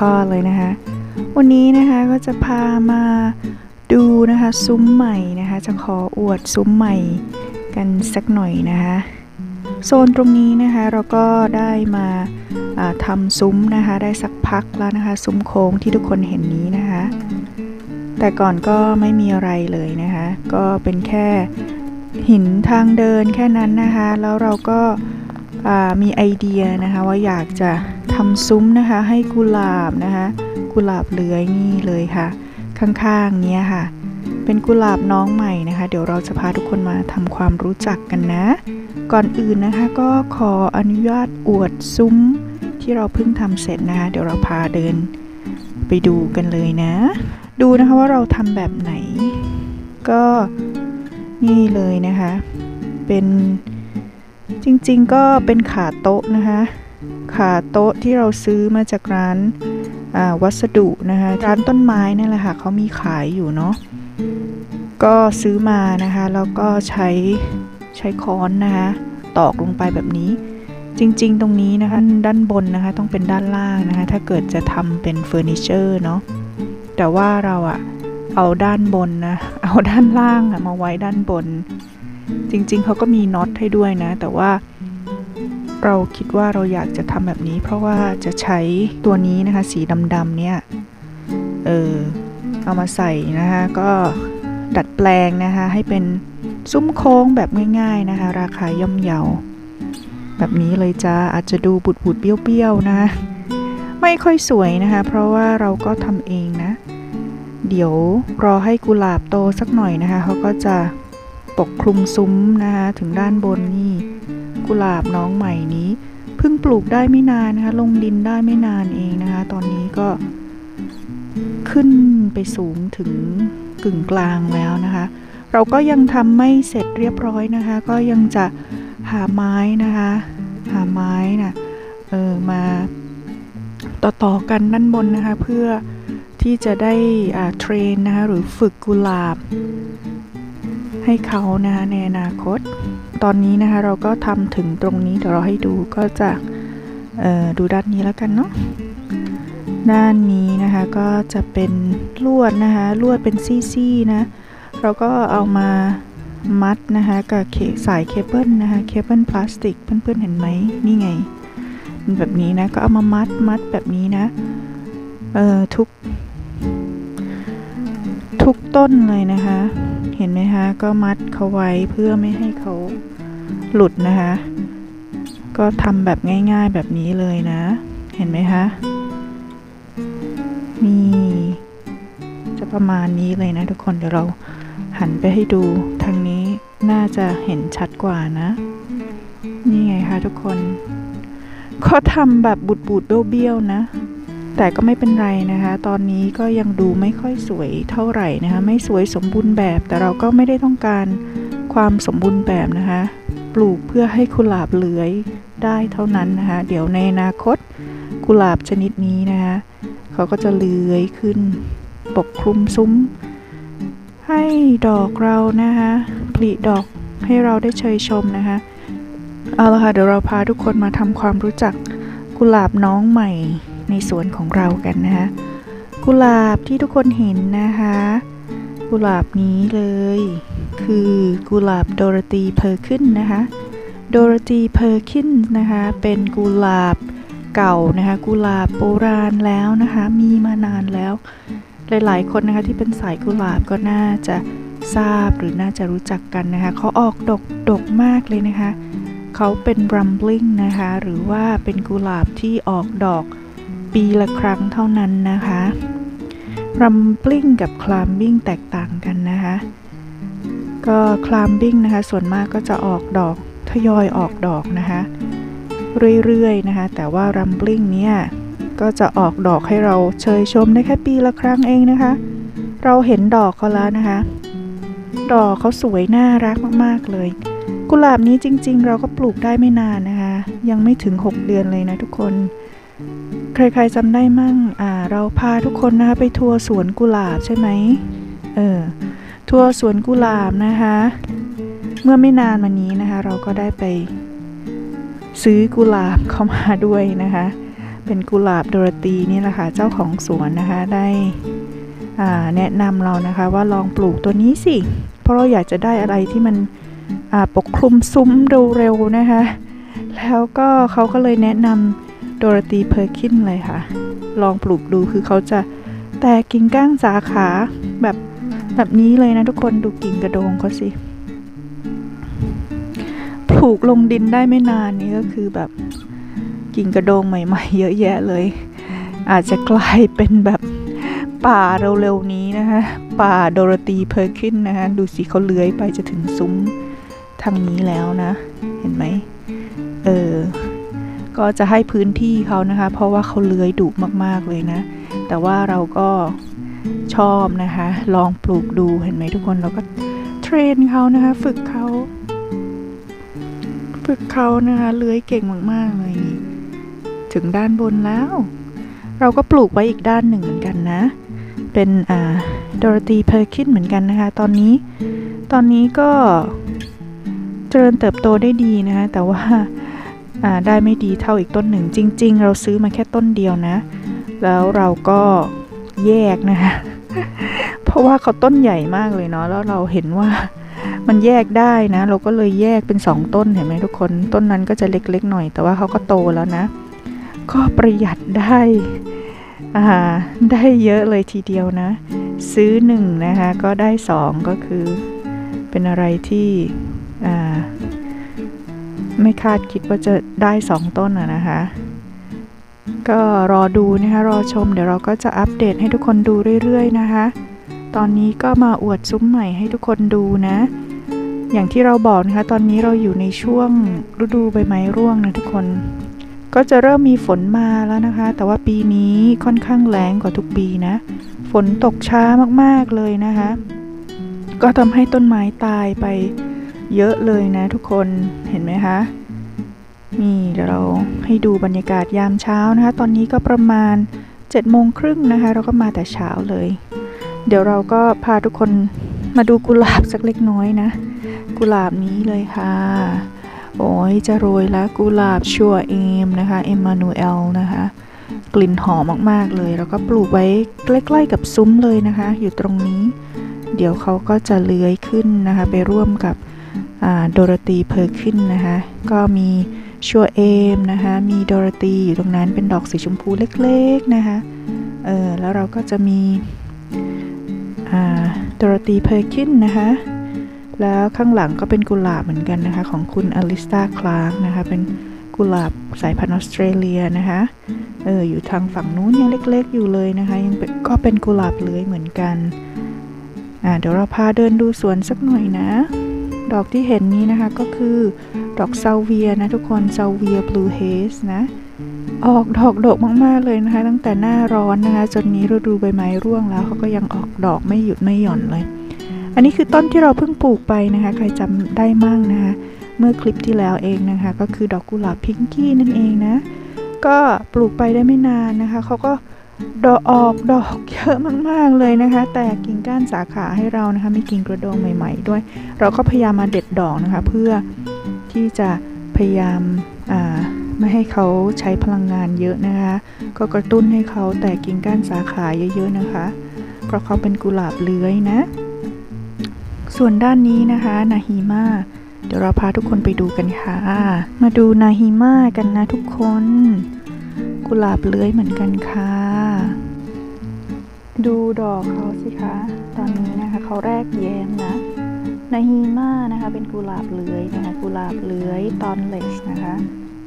ข้อเลยนะคะ วันนี้นะคะก็จะพามาดูนะคะซุ้มใหม่นะคะ จะขออวดซุ้มใหม่กันสักหน่อยนะคะโซนตรงนี้นะคะเราก็ได้มาทำซุ้มนะคะ ได้สักพักแล้วนะคะ ซุ้มโค้งที่ทุกคนเห็นนี้นะคะ แต่ก่อนก็ไม่มีอะไรเลยนะคะ ก็เป็นแค่หินทางเดินแค่นั้นนะคะ แล้วเราก็ามีไอเดียนะคะว่าอยากจะำซุ้มนะคะให้กุหลาบนะคะ กุหลาบเลื้อยนี่เลยค่ะ ข้างๆเนี้ยค่ะ เป็นกุหลาบน้องใหม่นะคะ เดี๋ยวเราจะพาทุกคนมาทำความรู้จักกันนะ ก่อนอื่นนะคะก็ขออนุญาตอวดซุ้มที่เราเพิ่งทำเสร็จนะคะ เดี๋ยวเราพาเดินไปดูกันเลยนะ ดูนะคะว่าเราทำแบบไหน ก็นี่เลยนะคะ เป็นจริงๆก็เป็นขาโต๊ะนะคะ ขาโต๊ะที่เราซื้อมาจากร้านวัสดุนะคะร้านต้นไม้นั่แหละค่ะเขามีขายอยู่เนาะก็ซื้อมานะคะแล้วก็ใช้ใช้ค้อนนะคะตอกลงไปแบบนี้ จริงๆ ตรงนี้นะคะด้านบนนะคะต้องเป็นด้านล่างนะคะถ้าเกิดจะทำเป็นเฟอร์นิเจอร์เนาะแต่ว่าเราอะเอาด้านบนนะเอาด้านล่างอะมาไว้ด้านบน จริงๆเขาก็มีน็อตให้ด้วยนะ แต่ว่า เราคิดว่าเราอยากจะทำแบบนี้ เพราะว่าจะใช้ตัวนี้นะคะสีดำๆเนี่ยเออเอามาใส่นะคะก็ดัดแปลงนะคะให้เป็นซุ้มโค้งแบบง่าย ๆนะคะ ราคาย่อมเยา แบบนี้เลยจ้าอาจจะดูบุดบุดเบี้ยวๆนะไม่ค่อยสวยนะคะ เพราะว่าเราก็ทำเองนะ เดี๋ยวรอให้กุหลาบโตสักหน่อยนะคะเขาก็จะปกคลุมซุ้มนะคะถึงด้านบนนี่ กุหลาบน้องใหม่นี้เพิ่งปลูกได้ไม่นานนะคะ ลงดินได้ไม่นานเองนะคะ ตอนนี้ก็ขึ้นไปสูงถึงกึ่งกลางแล้วนะคะ เราก็ยังทำไม่เสร็จเรียบร้อยนะคะ ก็ยังจะหาไม้นะคะ หาไม้นะเออมาต่อๆกันด้านบนนะคะ เพื่อที่จะได้อ่าเทรนนะคะหรือฝึกกุหลาบ ให้เขานะคะในอนาคต ตอนนี้นะคะเราก็ทำถึงตรงนี้เดี๋ยวเราให้ดูก็จะดูด้านนี้แล้วกันเนาะด้านนี้นะคะก็จะเป็นลวดนะคะลวดเป็นซี่ๆนะเราก็เอามามัดนะคะกับสายเคเบิลนะคะเคเบิลพลาสติกเพื่อนๆเห็นไหมนี่ไงมันแบบนี้นะก็เอามามัดมัดแบบนี้นะเอ่อทุกทุกต้นเลยนะคะ เห็นไหมคะก็มัดเขาไว้เพื่อไม่ให้เขา หลุดนะคะ ก็ทำแบบง่ายๆแบบนี้เลยนะ เห็นไหมคะนี่จะประมาณนี้เลยนะทุกคนเดี๋ยวเราหันไปให้ดูทางนี้น่าจะเห็นชัดกว่านะ นี่ไงคะทุกคนก็ทำแบบบุดบูดๆเบี้ยวๆนะ แต่ก็ไม่เป็นไรนะคะ ตอนนี้ก็ยังดูไม่ค่อยสวยเท่าไหร่นะคะ ไม่สวยสมบูรณ์แบบ แต่เราก็ไม่ได้ต้องการความสมบูรณ์แบบนะคะ ปลูกเพื่อให้กุหลาบเลื้อยได้เท่านั้นนะคะ เดี๋ยวในอนาคตกุหลาบชนิดนี้นะคะเขาก็จะเลื้อยขึ้นปกคลุมซุ้ม ให้ดอกเรานะคะผลิดอกให้เราได้เชยชมนะคะเอาละค่ะเดี๋ยวเราพาทุกคนมาทำความรู้จักกุหลาบน้องใหม่ในสวนของเรากันนะคะกุหลาบที่ทุกคนเห็นนะคะ กุหลาบนี้เลย คือกุหลาบโดรธีเพอร์คินนะคะโดรธีเพอร์คินนะคะเป็นกุหลาบเก่านะคะกุหลาบโบราณแล้วนะคะมีมานานแล้ว หลายๆ คนนะคะที่เป็นสายกุหลาบก็น่าจะทราบหรือน่าจะรู้จักกันนะคะเขาออกดกดกมากเลยนะคะเขาเป็นรัมบลิงนะคะหรือว่าเป็นกุหลาบที่ออกดอกปีละครั้งเท่านั้นนะคะรัมบลิงกับคลามบิ้งแตกต่างกันนะคะ ก็คลามบิ้งนะคะ ส่วนมากก็จะออกดอกทยอยออกดอกนะคะ เรื่อยๆนะคะ แต่ว่ารัมบลิงเนี่ยก็จะออกดอกให้เราเชยชมได้แค่ปีละครั้งเองนะคะ เราเห็นดอกเขาแล้วนะคะ ดอกเขาสวยน่ารักมากๆเลย กุหลาบนี้จริง ๆ เราก็ปลูกได้ไม่นานนะคะ ยังไม่ถึง 6 เดือนเลยนะทุกคน ใครๆจำได้มั่งอ่าเราพาทุกคนนะคะไปทัวร์สวนกุหลาบใช่ไหมเออ ทัวร์สวนกุหลาบนะคะ เมื่อไม่นานมานี้นะคะ เราก็ได้ไปซื้อกุหลาบเข้ามาด้วยนะคะ เป็นกุหลาบโดรตีนี่แหละค่ะเจ้าของสวนนะคะได้แนะนำเรานะคะว่าลองปลูกตัวนี้สิ เพราะเราอยากจะได้อะไรที่มันปกคลุมซุ้มเร็วๆนะคะ แล้วก็เขาก็เลยแนะนำโดรตีเพอร์คินเลยค่ะ ลองปลูกดูคือเขาจะแตกกิ่งก้านสาขาแบบ แบบนี้เลยนะทุกคนดูกิ่งกระโดงเขาสิปลูกลงดินได้ไม่นานนี่ก็คือแบบกิ่งกระโดงใหม่ ๆ เยอะแยะเลย อาจจะกลายเป็นแบบป่าเร็วๆนี้นะคะป่าโดรตีเพอร์คินนะคะดูสิเขาเลื้อยไปจะถึงซุ้มทางนี้แล้วนะ เห็นไหมเออก็จะให้พื้นที่เขานะคะ เพราะว่าเขาเลื้อยดุมากๆเลยนะ แต่ว่าเราก็ ชอบนะคะ ลองปลูกดูเห็นไหมทุกคนเราก็เทรนเขานะคะ ฝึกเขาฝึกเขานะคะเลื้อยเก่งมากๆเลยถึงด้านบนแล้ว เราก็ปลูกไว้อีกด้านหนึ่งเหมือนกันนะ เป็นอ่าดอรตีเพอร์คินเหมือนกันนะคะ ตอนนี้ตอนนี้ก็เจริญเติบโตได้ดีนะคะ แต่ว่าอ่าได้ไม่ดีเท่าอีกต้นหนึ่งจริง ๆ เราซื้อมาแค่ต้นเดียวนะ แล้วเราก็ แยกนะคะ เพราะว่าเขาต้นใหญ่มากเลยเนาะแล้วเราเห็นว่ามันแยกได้นะ เราก็เลยแยกเป็นสองต้นเห็นไหมทุกคน ต้นนั้นก็จะเล็กๆหน่อย แต่ว่าเขาก็โตแล้วนะ ก็ประหยัดได้อ่าได้เยอะเลยทีเดียวนะ ซื้อหนึ่งนะคะก็ได้สองก็คือเป็นอะไรที่อ่าไม่คาดคิดว่าจะได้สองต้นอะนะคะ ก็รอดูนะคะรอชม เดี๋ยวเราก็จะอัปเดตให้ทุกคนดูเรื่อยๆนะคะ ตอนนี้ก็มาอวดซุ้มใหม่ให้ทุกคนดูนะ อย่างที่เราบอกนะคะ ตอนนี้เราอยู่ในช่วงฤดูใบไม้ร่วงนะทุกคน ก็จะเริ่มมีฝนมาแล้วนะคะ แต่ว่าปีนี้ค่อนข้างแรงกว่าทุกปีนะ ฝนตกช้ามากๆเลยนะคะ ก็ทำให้ต้นไม้ตายไปเยอะเลยนะทุกคนเห็นไหมคะ นี่เดี๋ยวเราให้ดูบรรยากาศยามเช้านะคะ ตอนนี้ก็ประมาณ7โมงครึ่งนะคะ เราก็มาแต่เช้าเลย เดี๋ยวเราก็พาทุกคนมาดูกุหลาบสักเล็กน้อยนะ กุหลาบนี้เลยค่ะ โอ้ยจะโรยแล้วกุหลาบชัวเอมนะคะ เอมมานูเอลนะคะ กลิ่นหอมมากๆเลย แล้วก็ปลูกไว้ใกล้ๆกับซุ้มเลยนะคะ อยู่ตรงนี้ เดี๋ยวเขาก็จะเลื้อยขึ้นนะคะ ไปร่วมกับโดโรตีเพอร์คินนะคะ ก็มี ชัวเอมนะคะ มีดโรตีอยู่ตรงนั้นเป็นดอกสีชมพูเล็กๆนะคะเออแล้วเราก็จะมีดโรตีเพอร์คินนะคะ แล้วข้างหลังก็เป็นกุหลาบเหมือนกันนะคะ ของคุณอลิสตาคลาร์กนะคะ เป็นกุหลาบสายพันธุ์ออสเตรเลียนะคะ เอออยู่ทางฝั่งนู้นยังเล็กๆ อยู่เลยนะคะ ยังก็เป็นกุหลาบเลื้อยเหมือนกัน อ่าเดี๋ยวเราพาเดินดูสวนสักหน่อยนะ ดอกที่เห็นนี้นะคะก็คือ ดอกซาเวียนะทุกคนซาเวียบลูเฮสนะ ออกดอกดกมากๆเลยนะคะ ตั้งแต่หน้าร้อนนะคะ จนนี้ฤดูใบไม้ร่วงแล้วเขาก็ยังออกดอกไม่หยุดไม่หย่อนเลย อันนี้คือต้นที่เราเพิ่งปลูกไปนะคะ ใครจำได้มั่งนะคะ เมื่อคลิปที่แล้วเองนะคะ ก็คือดอกกุหลาบพิงกี้นั่นเองนะ ก็ปลูกไปได้ไม่นานนะคะเขาก็ดอกออกดอกเยอะมาก ๆ เลยนะคะ แต่กิ่งก้านสาขาให้เรานะคะมีกิ่งกระโดงใหม่ ๆ ด้วย เราก็พยายามมาเด็ดดอกนะคะ เพื่อ ที่จะพยายามไม่ให้เขาใช้พลังงานเยอะนะคะ ก็กระตุ้นให้เขาแตกกิ่งก้านสาขาเยอะๆนะคะ เพราะเขาเป็นกุหลาบเลื้อยนะ ส่วนด้านนี้นะคะนาฮิมาเดี๋ยวเราพาทุกคนไปดูกันค่ะ มาดูนาฮิมากันนะทุกคน กุหลาบเลื้อยเหมือนกันค่ะ ดูดอกเขาสิคะ ตอนนี้นะคะเขาแรกแย้มนะ นาฮิมานะคะ เป็นกุหลาบเลื้อยนะคะ กุหลาบเลื้อยตอนเล็กนะคะ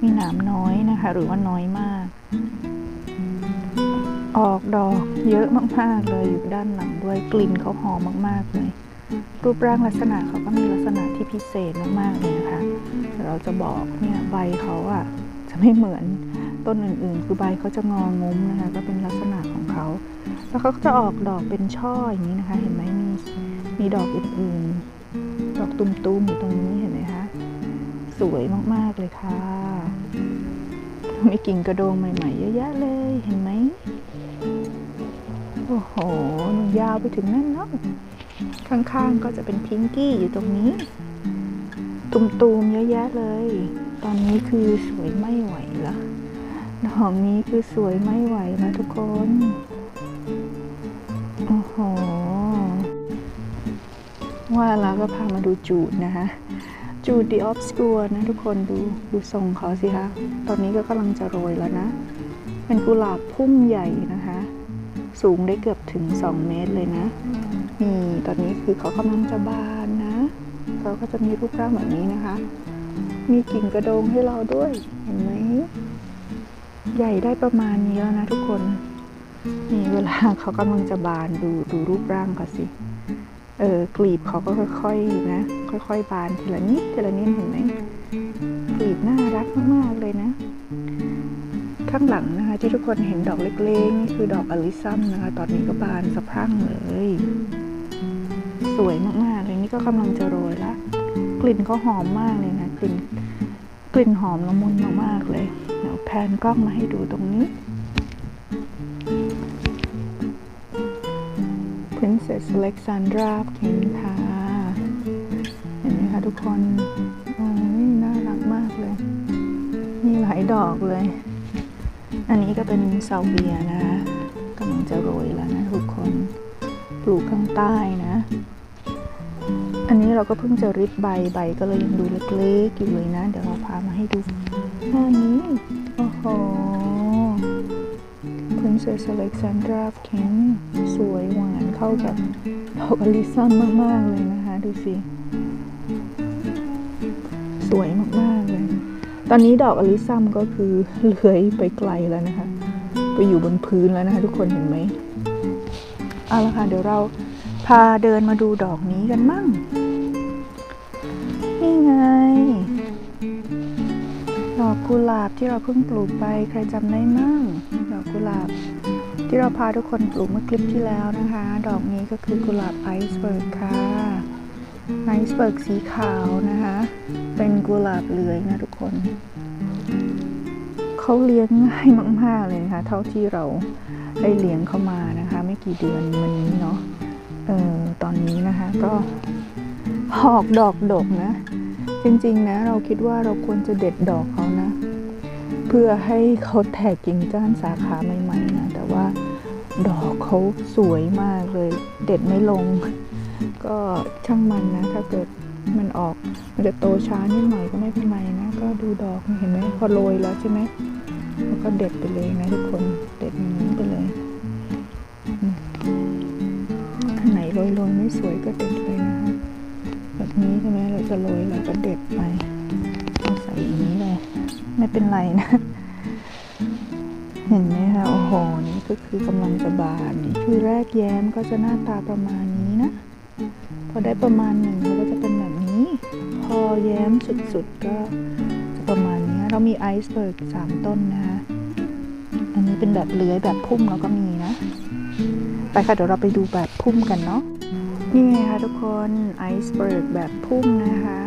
มีหนามน้อยนะคะ หรือว่าน้อยมาก ออกดอกเยอะมากๆเลยอยู่ด้านหลังด้วยกลิ่นเขาหอมมากๆเลย รูปร่างลักษณะเขาก็มีลักษณะที่พิเศษมากๆเลยนะคะเราจะบอกเนี่ยใบเขาอะจะไม่เหมือนต้นอื่นๆ คือใบเขาจะงองุ้มนะคะ ก็เป็นลักษณะของเขา แล้วเขาก็จะออกดอกเป็นช่ออย่างนี้นะคะ เห็นไหมมีมีดอกอื่นๆ อกตุ้มๆอยู่ตรงนี้เห็นไหมคะ สวยมากๆเลยค่ะมีกิ่งกระโดงใหม่ๆเยอะแยะเลยเห็นไหมโอ้โหยาวไปถึงนั่นเนาะข้างๆก็จะเป็นพิงกี้อยู่ตรงนี้ ตุมๆเยอะแยะเลย ตอนนี้คือสวยไม่ไหวละดอกนี้คือสวยไม่ไหวแล้วทุกคน ว่าแล้วก็พามาดูจูดนะคะจูดดีออฟสกัวนะทุกคนดูดูทรงเขาสิคะตอนนี้ก็กำลังจะโรยแล้วนะ เป็นกุหลาบพุ่มใหญ่นะคะ สูงได้เกือบถึง 2 เมตรเลยนะนี่ตอนนี้คือเขากำลังจะบานนะเขาก็จะมีรูปร่างแบบนี้นะคะ มีกิ่งกระโดงให้เราด้วยเห็นไหมใหญ่ได้ประมาณนี้แล้วนะทุกคนนี่เวลาเขากำลังจะบานดูดูรูปร่างเขาสิ เออกลีบเขาก็ค่อยๆนะ ค่อยๆ บานทีละนิดทีละนิดเห็นไหมกลีบน่ารักมากๆเลยนะ ข้างหลังนะคะ ที่ทุกคนเห็นดอกเล็กๆนี่คือดอกอลิซัมนะคะ ตอนนี้ก็บานสะพรั่งเลย สวยมากๆเลยนี่ก็กำลังจะโรยละกลิ่นเขาหอมมากเลยนะกลิ่นกลิ่นหอมละมุนมากๆเลยเดี๋ยวแพนกล้องมาให้ดูตรงนี้ Princess Alexandra เคนค่ะเห็นไหมคะทุกคนโอ้ยน่ารักมากเลย มีหลายดอกเลย อันนี้ก็เป็นซาเวียนะคะกำลังจะโรยแล้วนะทุกคน ปลูกข้างใต้นะ อันนี้เราก็เพิ่งจะริดใบใบก็เลยยังดูเล็กๆอยู่เลยนะ เดี๋ยวเราพามาให้ดูหน้านี้ โอ้โห Princess Alexandra Ken สวยหวาน เข้ากับดอกอลิซัมมาก ๆ เลยนะคะ ดูสิ สวยมาก ๆ เลย ตอนนี้ดอกอลิซัมก็คือเลื้อยไปไกลแล้วนะคะ ไปอยู่บนพื้นแล้วนะคะ ทุกคนเห็นไหมเอาละค่ะเดี๋ยวเราพาเดินมาดูดอกนี้กันมั่ง นี่ไง ดอกกุหลาบที่เราเพิ่งปลูกไปใครจำได้มั่ง ดอกกุหลาบ ที่เราพาทุกคนปลูกเมื่อคลิปที่แล้วนะคะ ดอกนี้ก็คือกุหลาบไอซ์เบิร์กค่ะไอซ์เบิร์กสีขาวนะคะ เป็นกุหลาบเลื้อยนะทุกคนเขาเลี้ยงง่ายมาก ๆ เลยนะคะ เท่าที่เราได้เลี้ยงเขามานะคะ ไม่กี่เดือนมานี้เนาะเออตอนนี้นะคะก็ออกดอกดกนะ จริง ๆ นะ เราคิดว่าเราควรจะเด็ดดอกเขานะ เพื่อให้เขาแตกกิ่งก้านสาขาใหม่ ว่าดอกเขาสวยมากเลย เด็ดไม่ลง ก็ช่างมันนะ ถ้าเกิดมันออกมันจะโตช้านิดหน่อยก็ไม่เป็นไรนะ ก็ดูดอกเห็นไหมพอโรยแล้วใช่ไหมแล้วก็เด็ดไปเลยนะทุกคนเด็ดอย่างนี้ไปเลยอันไหนโรยโรยไม่สวยก็เด็ดเลยนะคะแบบนี้ใช่ไหมเราจะโรยแล้วก็เด็ดไปเอาใส่อย่างนี้เลย ไม่เป็นไรนะ ห็นไหมคะโอ้โหนี่ก็คือกำลังจะบานนี่คือแรกแย้มก็จะหน้าตาประมาณนี้นะ พอได้ประมาณหนึ่งเขาก็จะเป็นแบบนี้ พอแย้มสุดๆก็จะประมาณนี้เรามีไอซ์เบิร์กสามต้นนะคะอันนี้เป็นแบบเลื้อยแบบพุ่มเราก็มีนะ ไปค่ะเดี๋ยวเราไปดูแบบพุ่มกันเนาะนี่ไงคะทุกคนไอซ์เบิร์กแบบพุ่มนะคะ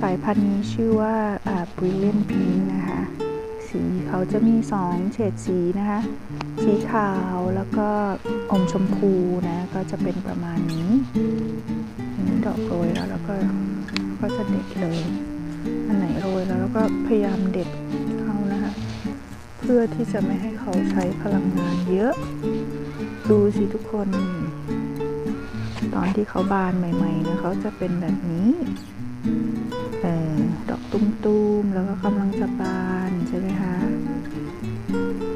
สายพันธุ์นี้ชื่อว่า Brilliant Pink นะ สีเขาจะมีสองเฉดสีนะคะ สีขาวแล้วก็อมชมพูนะ ก็จะเป็นประมาณนี้นี้ดอกโรยแล้วแล้วก็ก็จะเด็ดเลย อันไหนโรยแล้วเราก็พยายามเด็ดเขานะคะ เพื่อที่จะไม่ให้เขาใช้พลังงานเยอะ ดูสิทุกคน ตอนที่เขาบานใหม่ๆนะเขาจะเป็นแบบนี้ ดอกตุ้มๆ แล้วก็กำลังจะบานใช่ไหมคะ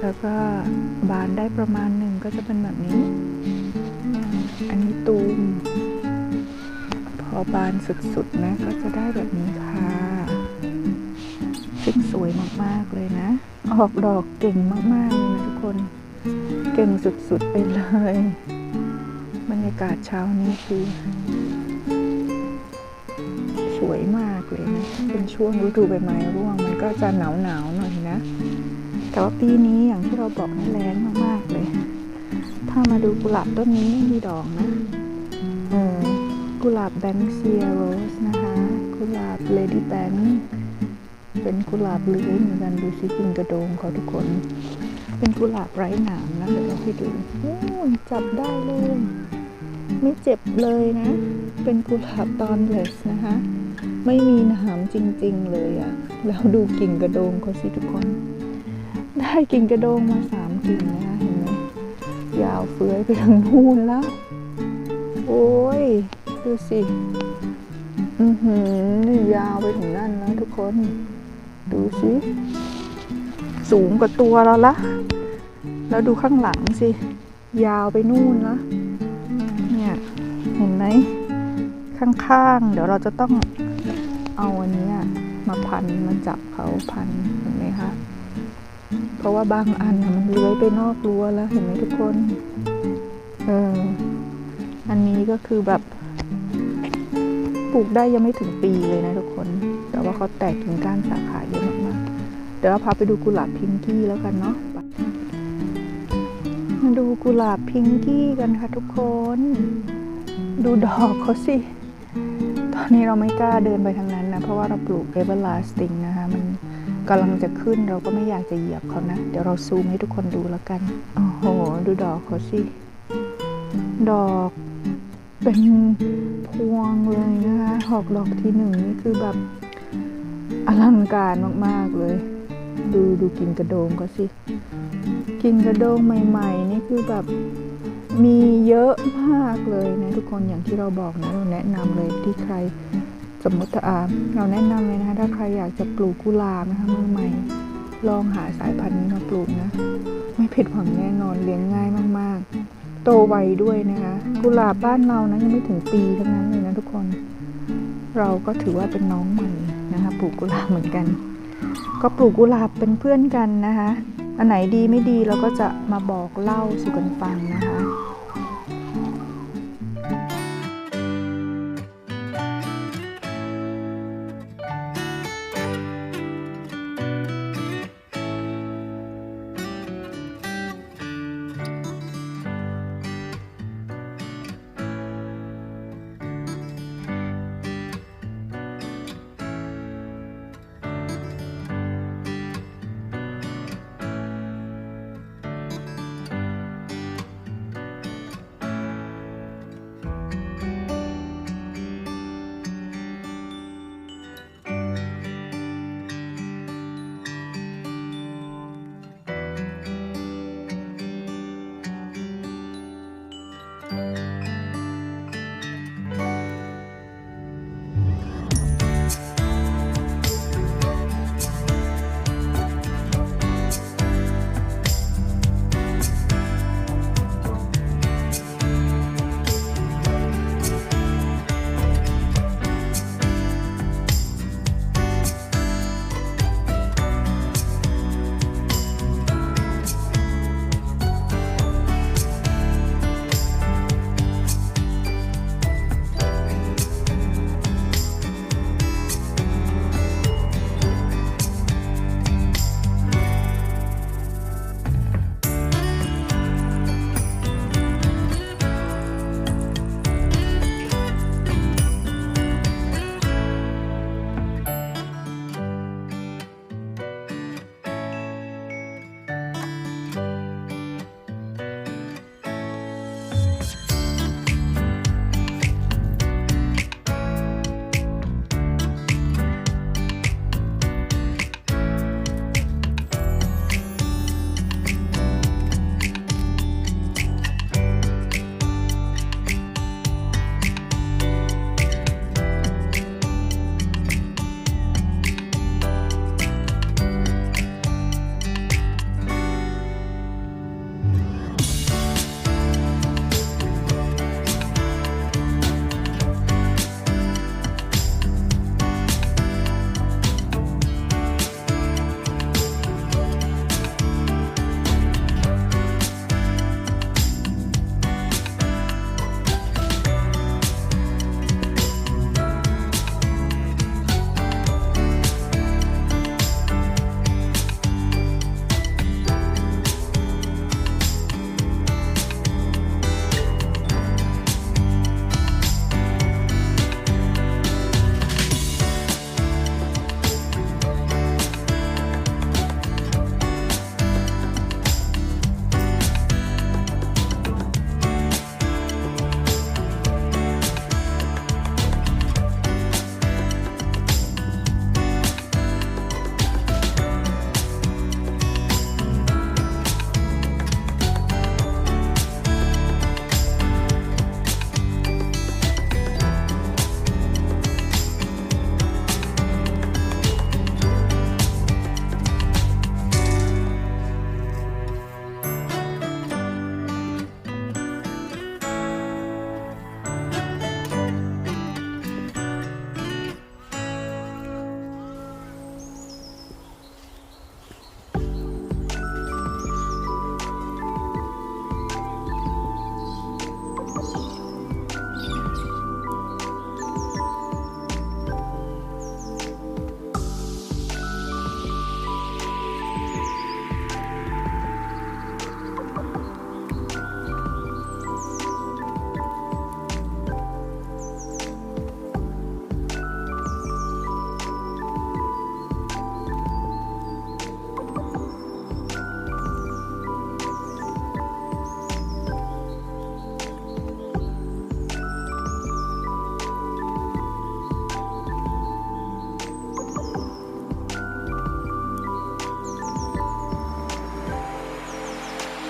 แล้วก็บานได้ประมาณหนึ่งก็จะเป็นแบบนี้ อันนี้ตูม พอบานสุดๆนะก็จะได้แบบนี้ค่ะซึ่งสวยมากๆเลยนะ ออกดอกเก่งมากๆเลยนะทุกคน เก่งสุดๆไปเลย บรรยากาศเช้านี้คือ สวยมากเลยนะ เป็นช่วงฤดูใบไม้ร่วง มันก็จะหนาวหนาวๆหน่อยนะ แต่ว่าปีนี้อย่างที่เราบอกนะแรงมากๆเลย ถ้ามาดูกุหลาบต้นนี้ไม่มีดอกนะ เออ กุหลาบแบงค์เซียโรสนะคะ กุหลาบเลดี้แบงเป็นกุหลาบเลื้อยเหมือนกันดูสิกิ่งกระโดงเขาทุกคน เป็นกุหลาบไร้หนามนะเดี๋ยวเราให้ดูจับได้เลยไม่เจ็บเลยนะ เป็นกุหลาบตอนเลสนะคะ ไม่มีหนามจริง ๆ เลยอะแล้วดูกิ่งกระโดงเขาสิทุกคน ได้กิ่งกระโดงมาสามกิ่งนะคะเห็นไหมยาวเฟื้อยไปทางนู่นแล้ว โอ้ย ดูสิ อือหือยาวไปถึงนั่นแล้วทุกคน ดูสิ สูงกว่าตัวเราละ แล้วดูข้างหลังสิ ยาวไปนู่นละเนี่ย เห็นไหมข้างๆ เดี๋ยวเราจะต้อง เอาอันนี้มาพันมาจับเขาพันเห็นไหมคะ เพราะว่าบางอันน่ะมันเลื้อยไปนอกรั้วแล้วเห็นไหมทุกคน เออ อันนี้ก็คือแบบปลูกได้ยังไม่ถึงปีเลยนะทุกคน แต่ว่าเขาแตกถึงก้านสาขาเยอะมากๆ เดี๋ยวเราพาไปดูกุหลาบพิงกี้แล้วกันเนาะ มาดูกุหลาบพิงกี้กันค่ะทุกคน ดูดอกเขาสิ นนี้เราไม่กล้าเดินไปทางนั้นนะ เพราะว่าเราปลูก everlasting นะคะ มันกำลังจะขึ้นเราก็ไม่อยากจะเหยียบเขานะ เดี๋ยวเราซูมให้ทุกคนดูแล้วกัน โอ้โห ดูดอกเขาสิ ดอกเป็นพวงเลยนะคะหอกดอกที่หนึ่งนี่คือแบบอลังการมากๆเลย ดูดูกิ่งกระโดงเขาสิ กิ่งกระโดงใหม่ ๆ นี่คือแบบ มีเยอะมากเลยนะทุกคนอย่างที่เราบอกนะเราแนะนำเลยที่ใครสมมติอ่าเราแนะนำเลยนะคะถ้าใครอยากจะปลูกกุหลาบนะคะมือใหม่ ลองหาสายพันธุ์นี้มาปลูกนะ ไม่ผิดหวังแน่นอนเลี้ยงง่ายมากๆ โตไวด้วยนะคะกุหลาบบ้านเรานะยังไม่ถึงปีทั้งนั้นเลยนะทุกคน เราก็ถือว่าเป็นน้องใหม่นะคะปลูกกุหลาบเหมือนกัน ก็ปลูกกุหลาบเป็นเพื่อนกันนะคะ อันไหนดีไม่ดีเราก็จะมาบอกเล่าสู่กันฟังนะคะ